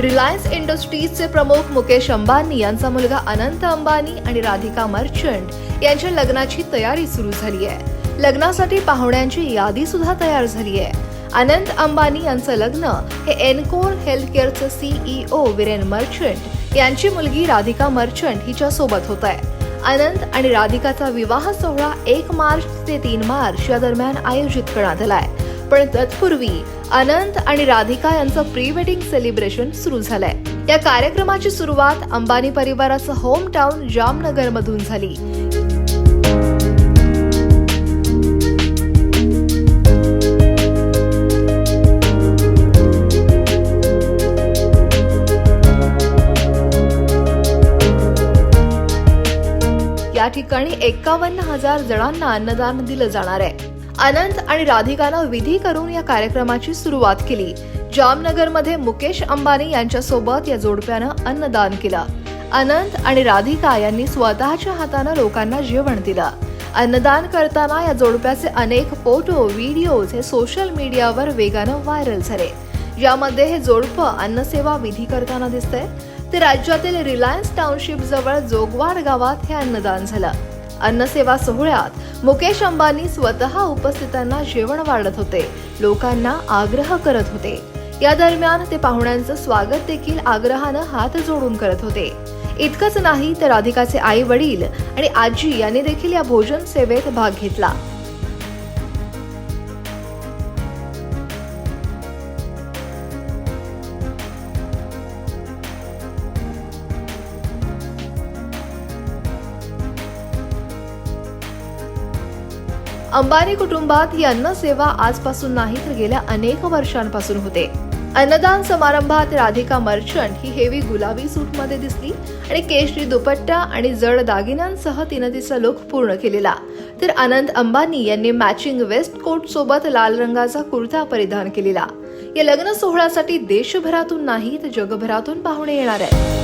Reliance इंडस्ट्रीजचे प्रमुख मुकेश अंबानी यांचा मुलगा अनंत अंबानी आणि राधिका मर्चंट यांच्या लग्नाची तयारी सुरू झाली आहे. लग्नासाठी पाहुण्यांची यादी सुद्धा तयार झाली आहे. अनंत अंबानी यांचं लग्न हे एनकोर हेल्थ केअरचे सीईओ विरेन मर्चंट यांची मुलगी राधिका मर्चंट हिच्या सोबत होत आहे. अनंत आणि राधिकाचा विवाह सोहळा एक मार्च ते तीन मार्च या दरम्यान आयोजित करण्यात आलाय पण तत्पूर्वी अनंत आणि राधिका यांचं प्री वेडिंग सेलिब्रेशन सुरू झालंय. या कार्यक्रमाची सुरुवात अंबानी परिवाराचं होम टाऊन जामनगर मधून झाली. या ठिकाणी एकावन्न हजार जणांना अन्नदान दिलं जाणार आहे. अनंत आणि राधिकानं विधी करून या कार्यक्रमाची सुरुवात केली. जामनगरमध्ये मुकेश अंबानी यांच्यासोबत या जोडप्यानं अन्नदान केलं. अनंत आणि राधिका यांनी स्वतःच्या हातानं लोकांना जेवण दिलं. अन्नदान करताना या जोडप्याचे अनेक फोटो व्हिडिओज हे सोशल मीडियावर वेगानं व्हायरल झाले. यामध्ये हे जोडपं अन्नसेवा विधी करताना दिसतंय. ते राज्यातील रिलायन्स टाउनशिप जवळ जोगवाड गावात हे अन्नदान झालं. अन्नसेवा सोहळ्यात मुकेश अंबानी स्वतः उपस्थितांना जेवण वाढत होते. लोकांना आग्रह करत होते. या दरम्यान ते पाहुण्यांचं स्वागत देखील आग्रहानं हात जोडून करत होते. इतकंच नाही तर राधिकाचे आई वडील आणि आजी यांनी देखील या भोजन सेवेत भाग घेतला. अंबानी कुटुंबात ही अन्न सेवा आजपासून नाही तर गेल्या अनेक वर्षांपासून होते. अन्नदान समारंभात राधिका मर्चंट ही हेवी गुलाबी सूटमध्ये दिसली आणि केशरी दुपट्टा आणि जड दागिन्यांसह तिनं तिचा लुक पूर्ण केलेला. तर अनंत अंबानी यांनी मॅचिंग वेस्ट कोट सोबत लाल रंगाचा कुर्ता परिधान केलेला. या लग्न सोहळ्यासाठी देशभरातून नाही तर जगभरातून पाहुणे येणार आहेत.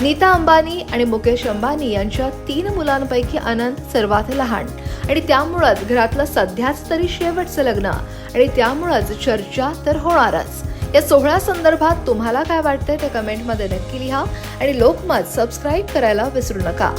नीता अंबानी आणि मुकेश अंबानी यांच्या तीन मुलांपैकी अनंत सर्वात लहान. आणि त्यामुळंच घरातलं सध्याच तरी शेवटचं लग्न. आणि त्यामुळंच चर्चा तर होणारच. या सोहळ्यासंदर्भात तुम्हाला काय वाटतंय ते कमेंटमध्ये नक्की लिहा. आणि लोकमत सबस्क्राईब करायला विसरू नका.